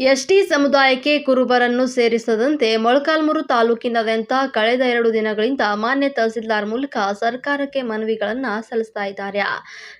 ST ಸಮುದಾಯಕ್ಕೆ ಕುರುಬರನ್ನು ಸೇರಿಸದಂತೆ ಮೊಳಕಾಲ್ಮೂರು ತಾಲೂಕಿನಾದ್ಯಂತ ಕಳೆದ ಎರಡು ದಿನಗಳಿಂದ ಮಾನ್ಯ ತಹಸೀಲ್ದಾರ್ ಮೂಲಕ ಸರ್ಕಾರಕ್ಕೆ ಮನವಿಗಳನ್ನು ಸಲ್ಲಿಸ್ತಾ ಇದ್ದಾರೆ.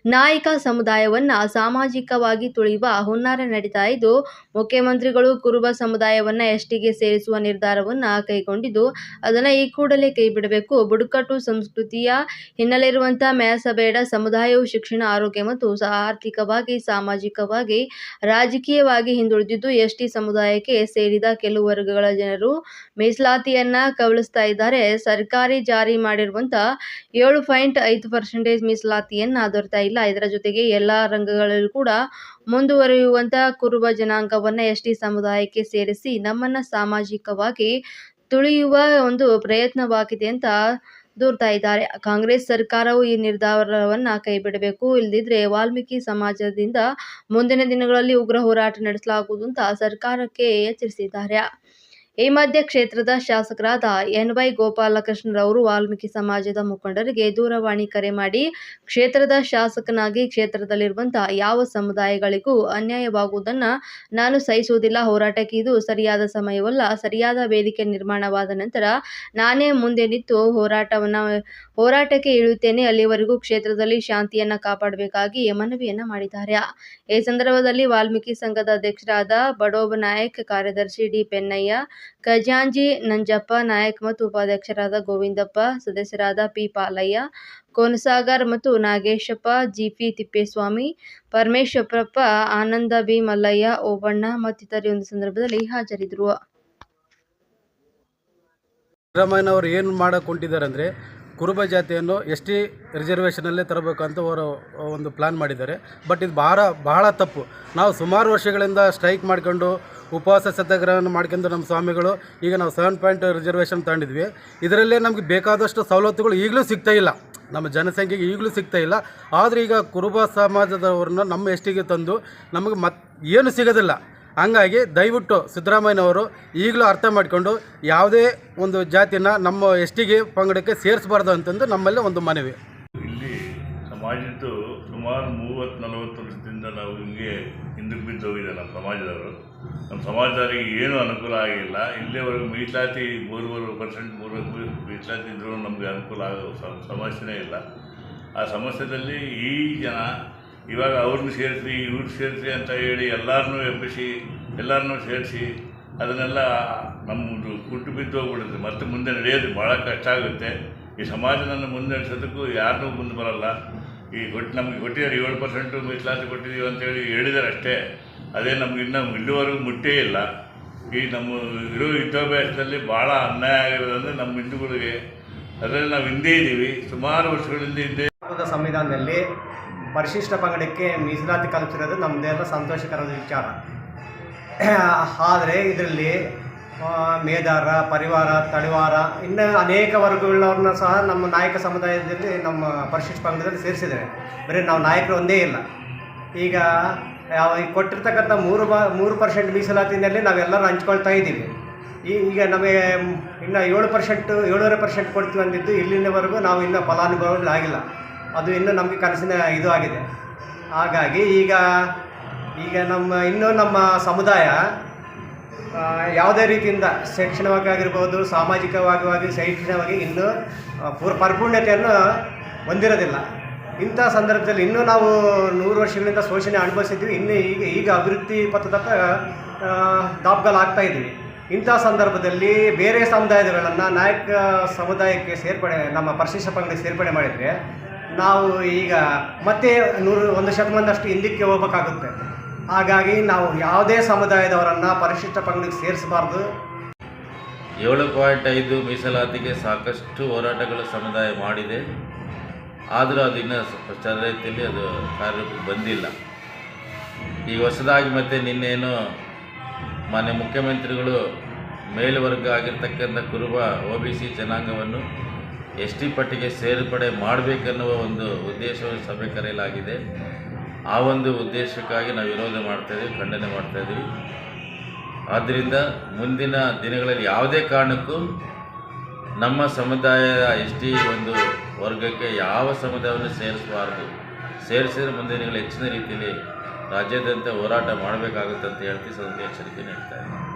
ನಾಯಕ ಸಮುದಾಯವನ್ನ ಸಾಮಾಜಿಕವಾಗಿ ತುಳಿಯುವ ಹುನ್ನಾರ ನಡೀತಾ ಇದ್ದು, ಮುಖ್ಯಮಂತ್ರಿಗಳು ಕುರುಬ ಸಮುದಾಯವನ್ನ ಎಸ್ಟಿಗೆ ಸೇರಿಸುವ ನಿರ್ಧಾರವನ್ನ ಕೈಗೊಂಡಿದ್ದು, ಅದನ್ನು ಈ ಕೂಡಲೇ ಕೈಬಿಡಬೇಕು ಬುಡಕಟ್ಟು ಸಂಸ್ಕೃತಿಯ ಹಿನ್ನೆಲೆ ಇರುವಂತಹ ಮ್ಯಾಸಬೇಡ ಸಮುದಾಯವು ಶಿಕ್ಷಣ, ಆರೋಗ್ಯ ಮತ್ತು ಆರ್ಥಿಕವಾಗಿ, ಸಾಮಾಜಿಕವಾಗಿ, ರಾಜಕೀಯವಾಗಿ ಹಿಂದುಳಿದಿದ್ದು ಎಸ್ಟಿ ಸಮುದಾಯಕ್ಕೆ ಸೇರಿದ ಕೆಲವು ವರ್ಗಗಳ ಜನರು ಮೀಸಲಾತಿಯನ್ನ ಕಬಳಿಸ್ತಾ ಇದ್ದಾರೆ. ಸರ್ಕಾರಿ ಜಾರಿ ಮಾಡಿರುವಂತ ಏಳು ಪಾಯಿಂಟ್ ಐದು ಪರ್ಸೆಂಟೇಜ್ ಮೀಸಲಾತಿಯನ್ನ ದೊರೆತಾ ಇಲ್ಲ. ಇದರ ಜೊತೆಗೆ ಎಲ್ಲಾ ರಂಗಗಳಲ್ಲೂ ಕೂಡ ಮುಂದುವರಿಯುವಂತ ಕುರುಬ ಜನಾಂಗವನ್ನ ಎಸ್ಟಿ ಸಮುದಾಯಕ್ಕೆ ಸೇರಿಸಿ ನಮ್ಮನ್ನ ಸಾಮಾಜಿಕವಾಗಿ ತುಳಿಯುವ ಒಂದು ಪ್ರಯತ್ನವಾಗಿದೆ ಅಂತ ದೂರ್ತಾ ಇದ್ದಾರೆ. ಕಾಂಗ್ರೆಸ್ ಸರ್ಕಾರವು ಈ ನಿರ್ಧಾರವನ್ನ ಕೈಬಿಡಬೇಕು. ಇಲ್ಲದಿದ್ರೆ ವಾಲ್ಮೀಕಿ ಸಮಾಜದಿಂದ ಮುಂದಿನ ದಿನಗಳಲ್ಲಿ ಉಗ್ರ ಹೋರಾಟ ನಡೆಸಲಾಗುವುದು ಅಂತ ಸರ್ಕಾರಕ್ಕೆ ಎಚ್ಚರಿಸಿದ್ದಾರೆ. ಈ ಮಧ್ಯೆ ಕ್ಷೇತ್ರದ ಶಾಸಕರಾದ ಎನ್ ವೈ ಗೋಪಾಲಕೃಷ್ಣರವರು ವಾಲ್ಮೀಕಿ ಸಮಾಜದ ಮುಖಂಡರಿಗೆ ದೂರವಾಣಿ ಕರೆ ಮಾಡಿ, ಕ್ಷೇತ್ರದ ಶಾಸಕನಾಗಿ ಕ್ಷೇತ್ರದಲ್ಲಿರುವಂತಹ ಯಾವ ಸಮುದಾಯಗಳಿಗೂ ಅನ್ಯಾಯವಾಗುವುದನ್ನು ನಾನು ಸಹಿಸುವುದಿಲ್ಲ. ಹೋರಾಟಕ್ಕೆ ಇದು ಸರಿಯಾದ ಸಮಯವಲ್ಲ. ಸರಿಯಾದ ವೇದಿಕೆ ನಿರ್ಮಾಣವಾದ ನಂತರ ನಾನೇ ಮುಂದೆ ನಿಂತು ಹೋರಾಟವನ್ನು, ಹೋರಾಟಕ್ಕೆ ಇಳಿಯುತ್ತೇನೆ. ಅಲ್ಲಿವರೆಗೂ ಕ್ಷೇತ್ರದಲ್ಲಿ ಶಾಂತಿಯನ್ನು ಕಾಪಾಡಬೇಕಾಗಿ ಮನವಿಯನ್ನು ಮಾಡಿದ್ದಾರೆ. ಈ ಸಂದರ್ಭದಲ್ಲಿ ವಾಲ್ಮೀಕಿ ಸಂಘದ ಅಧ್ಯಕ್ಷರಾದ ಬಡೋಬ ನಾಯಕ್, ಕಾರ್ಯದರ್ಶಿ ಡಿ. ಪೆನ್ನಯ್ಯ ಖಜಾಂಜಿ ನಂಜಪ್ಪ ನಾಯಕ್ ಮತ್ತು ಉಪಾಧ್ಯಕ್ಷರಾದ ಗೋವಿಂದಪ್ಪ, ಸದಸ್ಯರಾದ ಪಿ ಪಾಲಯ್ಯ, ಕೋನಸಾಗರ್ ಮತ್ತು Nageshappa, G P Tippeswamy, Parameshwarappa, Ananda B Mallayya, Obanna ಮತ್ತಿತರ ಒಂದು ಸಂದರ್ಭದಲ್ಲಿ ಹಾಜರಿದ್ದರು. ಸಿದ್ದರಾಮಯ್ಯನವರು ಏನು ಮಾಡಕ್ಕೆ ಹೊಂಟಿದ್ದಾರೆ ಅಂದರೆ ಕುರುಬ ಜಾತಿಯನ್ನು ಎಸ್ ಟಿ ರಿಸರ್ವೇಷನಲ್ಲೇ ತರಬೇಕು ಅಂತ ಅವರು ಒಂದು ಪ್ಲ್ಯಾನ್ ಮಾಡಿದ್ದಾರೆ. ಬಟ್ ಇದು ಬಹಳ ಬಹಳ ತಪ್ಪು. ನಾವು ಸುಮಾರು ವರ್ಷಗಳಿಂದ ಸ್ಟ್ರೈಕ್ ಮಾಡ್ಕೊಂಡು ಉಪವಾಸ ಸತ್ಯಾಗ್ರಹವನ್ನು ಮಾಡ್ಕೊಂಡು ನಮ್ಮ ಸ್ವಾಮಿಗಳು. ಈಗ ನಾವು ಸೆವೆನ್ ಪಾಯಿಂಟ್ ರಿಸರ್ವೇಷನ್ ತಗೊಂಡಿದ್ವಿ. ಇದರಲ್ಲೇ ನಮಗೆ ಬೇಕಾದಷ್ಟು ಸವಲತ್ತುಗಳು ಈಗಲೂ ಸಿಗ್ತಾ ಇಲ್ಲ. ನಮ್ಮ ಜನಸಂಖ್ಯೆಗೆ ಈಗಲೂ ಸಿಗ್ತಾ ಇಲ್ಲ. ಆದರೆ ಈಗ ಕುರುಬ ಸಮಾಜದವ್ರನ್ನ ನಮ್ಮ ಎಷ್ಟಿಗೆ ತಂದು ನಮಗೆ ಮತ್ ಏನು ಸಿಗೋದಿಲ್ಲ. ಹಂಗಾಗಿ ದಯವಿಟ್ಟು ಸಿದ್ದರಾಮಯ್ಯನವರು ಈಗಲೂ ಅರ್ಥ ಮಾಡಿಕೊಂಡು ಯಾವುದೇ ಒಂದು ಜಾತಿನ ನಮ್ಮ ಎಷ್ಟಿಗೆ ಪಂಗಡಕ್ಕೆ ಸೇರಿಸಬಾರ್ದು ಅಂತಂದು ನಮ್ಮಲ್ಲಿ ಒಂದು ಮನವಿ. ಇಲ್ಲಿ ಸಮಾಜದ್ದು ಸುಮಾರು ಮೂವತ್ತು ನಲವತ್ತು ವರ್ಷದಿಂದ ನಾವು ಹಿಂಗೆ ಹಿಂದಕ್ಕೆ ಬಿದ್ದು ಹೋಗಿದೆ ನಮ್ಮ ಸಮಾಜದವರು. ನಮ್ಮ ಸಮಾಜದವರಿಗೆ ಏನೂ ಅನುಕೂಲ ಆಗಿಲ್ಲ. ಇಲ್ಲಿವರೆಗೂ ಮೀಸಲಾತಿ ಮೂರುವರೆ ಪರ್ಸೆಂಟ್ ಮೂರು ಮೀಸಲಾತಿ ಇದ್ರೂ ನಮಗೆ ಅನುಕೂಲ ಆಗೋ ಸಮಸ್ಯೆನೇ ಇಲ್ಲ. ಆ ಸಮಸ್ಯೆದಲ್ಲಿ ಈ ಜನ ಇವಾಗ ಅವ್ರನ್ನ ಸೇರಿಸಿ, ಇವ್ರು ಸೇರಿಸಿ ಅಂತ ಹೇಳಿ ಎಲ್ಲರನ್ನೂ ಎಬ್ಬಿಸಿ, ಎಲ್ಲರನ್ನೂ ಸೇರಿಸಿ ಅದನ್ನೆಲ್ಲ ನಮ್ಮದು ಕುಟ್ಟು ಬಿದ್ದು ಹೋಗ್ಬಿಡುತ್ತೆ. ಮತ್ತೆ ಮುಂದೆ ನಡೆಯೋದು ಭಾಳ ಕಷ್ಟ ಆಗುತ್ತೆ. ಈ ಸಮಾಜವನ್ನು ಮುಂದೆ ನಡೆಸೋದಕ್ಕೂ ಯಾರನ್ನೂ ಮುಂದೆ ಬರಲ್ಲ. ಈ ಕೊಟ್ಟು ನಮಗೆ ಕೊಟ್ಟಿದ್ದಾರೆ ಏಳು ಪರ್ಸೆಂಟು ಮೀಸಲಾತಿ ಕೊಟ್ಟಿದ್ದೀವಿ ಅಂತೇಳಿ ಹೇಳಿದ್ದಾರೆ ಅಷ್ಟೇ. ಅದೇ ನಮ್ಗೆ ಇನ್ನೂ ಇಲ್ಲಿವರೆಗೂ ಮುಟ್ಟೇ ಇಲ್ಲ. ಈ ನಮ್ಮ ಇರೋ ವಿದ್ಯಾಭ್ಯಾಸದಲ್ಲಿ ಭಾಳ ಅನ್ಯಾಯ ಆಗಿರೋದಂದರೆ ನಮ್ಮ ಹಿಂದೂಗಳಿಗೆ. ಅದರಲ್ಲಿ ನಾವು ಹಿಂದೆ ಇದ್ದೀವಿ. ಸುಮಾರು ವರ್ಷಗಳಿಂದ ಹಿಂದೆ ಸಂವಿಧಾನದಲ್ಲಿ ಪರಿಶಿಷ್ಟ ಪಂಗಡಕ್ಕೆ ಮೀಸಲಾತಿ ಕಲ್ಪಿಸಿರೋದು ನಮ್ಮದೆಲ್ಲ ಸಂತೋಷಕರದ ವಿಚಾರ. ಆದರೆ ಇದರಲ್ಲಿ ಮೇದಾರ ಪರಿವಾರ, ತಳಿವಾರ, ಇನ್ನು ಅನೇಕ ವರ್ಗಗಳವ್ರನ್ನ ಸಹ ನಮ್ಮ ನಾಯಕ ಸಮುದಾಯದಲ್ಲಿ ನಮ್ಮ ಪರಿಶಿಷ್ಟ ಪಂಗಡದಲ್ಲಿ ಸೇರಿಸಿದ್ದಾರೆ. ಬರೀ ನಾವು ನಾಯಕರು ಒಂದೇ ಇಲ್ಲ. ಈಗ ಕೊಟ್ಟಿರ್ತಕ್ಕಂಥ ಮೂರು ಬ, ಮೂರು ಪರ್ಸೆಂಟ್ ಮೀಸಲಾತಿನಲ್ಲಿ ನಾವೆಲ್ಲರೂ ಹಂಚ್ಕೊಳ್ತಾ ಇದ್ದೀವಿ. ಈಗ ನಮಗೆ ಇನ್ನು ಏಳು ಪರ್ಸೆಂಟು ಏಳೂವರೆ ಪರ್ಸೆಂಟ್ ಕೊಡ್ತೀವಿ ಅಂದಿದ್ದು ಇಲ್ಲಿನವರೆಗೂ ನಾವು ಇನ್ನೂ ಫಲಾನುಭವಿಗಳಾಗಿಲ್ಲ ಅದು ಇನ್ನೂ ನಮಗೆ ಕನಸಿನ ಇದು ಆಗಿದೆ. ಹಾಗಾಗಿ ಈಗ ಈಗ ನಮ್ಮ, ಇನ್ನೂ ನಮ್ಮ ಸಮುದಾಯ ಯಾವುದೇ ರೀತಿಯಿಂದ ಶೈಕ್ಷಣಿಕವಾಗಿರ್ಬೋದು ಸಾಮಾಜಿಕವಾಗಿ ಶೈಕ್ಷಣಿಕವಾಗಿ ಇನ್ನೂ ಪೂರ್, ಪರಿಪೂರ್ಣತೆಯನ್ನು ಹೊಂದಿರೋದಿಲ್ಲ. ಇಂಥ ಸಂದರ್ಭದಲ್ಲಿ ಇನ್ನೂ ನಾವು ನೂರು ವರ್ಷಗಳಿಂದ ಶೋಷಣೆ ಅನುಭವಿಸಿದ್ವಿ ಇನ್ನು ಈಗ ಈಗ ಅಭಿವೃದ್ಧಿ ಪಥದತ್ತ ದಾಪುಗಾಲಾಗ್ತಾ ಇದ್ದೀವಿ. ಇಂಥ ಸಂದರ್ಭದಲ್ಲಿ ಬೇರೆ ಸಮುದಾಯದಗಳನ್ನು ನಾಯಕ ಸಮುದಾಯಕ್ಕೆ ಸೇರ್ಪಡೆ, ನಮ್ಮ ಪರಿಶಿಷ್ಟ ಪಂಗಡಕ್ಕೆ ಸೇರ್ಪಡೆ ಮಾಡಿದರೆ, ನಾವು ಈಗ ಮತ್ತೆ ನೂರು, ಒಂದು ಶತಮಾನದಷ್ಟು ಹಿಂದಕ್ಕೆ ಹೋಗ್ಬೇಕಾಗುತ್ತೆ. ಹಾಗಾಗಿ ನಾವು ಯಾವುದೇ ಸಮುದಾಯದವರನ್ನು ಪರಿಶಿಷ್ಟ ಪಂಗಡಕ್ಕೆ ಸೇರಿಸಬಾರ್ದು. ಏಳು ಪಾಯಿಂಟ್ ಐದು ಮೀಸಲಾತಿಗೆ ಸಾಕಷ್ಟು ಹೋರಾಟಗಳು ಸಮುದಾಯ ಮಾಡಿದೆ. ಆದರೂ ಅದು ಇನ್ನೂ ಸ್ವಲ್ಪ ರೀತಿಯಲ್ಲಿ ಅದು ಕಾರ್ಯಕ್ಕೆ ಬಂದಿಲ್ಲ. ಈ ಹೊಸದಾಗಿ ಮತ್ತೆ ನಿನ್ನೇನು ಮಾನ್ಯ ಮುಖ್ಯಮಂತ್ರಿಗಳು ಮೇಲ್ವರ್ಗ ಆಗಿರ್ತಕ್ಕಂಥ ಕುರುಬ ಒ ಬಿ ಸಿ ಜನಾಂಗವನ್ನು ಎಸ್ ಟಿ ಪಟ್ಟಿಗೆ ಸೇರ್ಪಡೆ ಮಾಡಬೇಕೆನ್ನುವ ಒಂದು ಉದ್ದೇಶವನ್ನು ಸಭೆ ಕರೆಯಲಾಗಿದೆ. ಆ ಒಂದು ಉದ್ದೇಶಕ್ಕಾಗಿ ನಾವು ವಿರೋಧ ಮಾಡ್ತಾಯಿದ್ದೀವಿ ಖಂಡನೆ ಮಾಡ್ತಾಯಿದ್ದೀವಿ ಆದ್ದರಿಂದ ಮುಂದಿನ ದಿನಗಳಲ್ಲಿ ಯಾವುದೇ ಕಾರಣಕ್ಕೂ ನಮ್ಮ ಸಮುದಾಯದ ಎಸ್ ಟಿ ಒಂದು ವರ್ಗಕ್ಕೆ ಯಾವ ಸಮುದಾಯವನ್ನು ಸೇರಿಸಬಾರ್ದು, ಸೇರಿಸಿದ್ರೆ ಮುಂದಿನ ದಿನಗಳು ಹೆಚ್ಚಿನ ರೀತಿಯಲ್ಲಿ ರಾಜ್ಯಾದ್ಯಂತ ಹೋರಾಟ ಮಾಡಬೇಕಾಗುತ್ತೆ ಅಂತ ಹೇಳ್ತಿ ಸ್ವಲ್ಪ ಎಚ್ಚರಿಕೆ ನೀಡ್ತಾ ಇದ್ದೀನಿ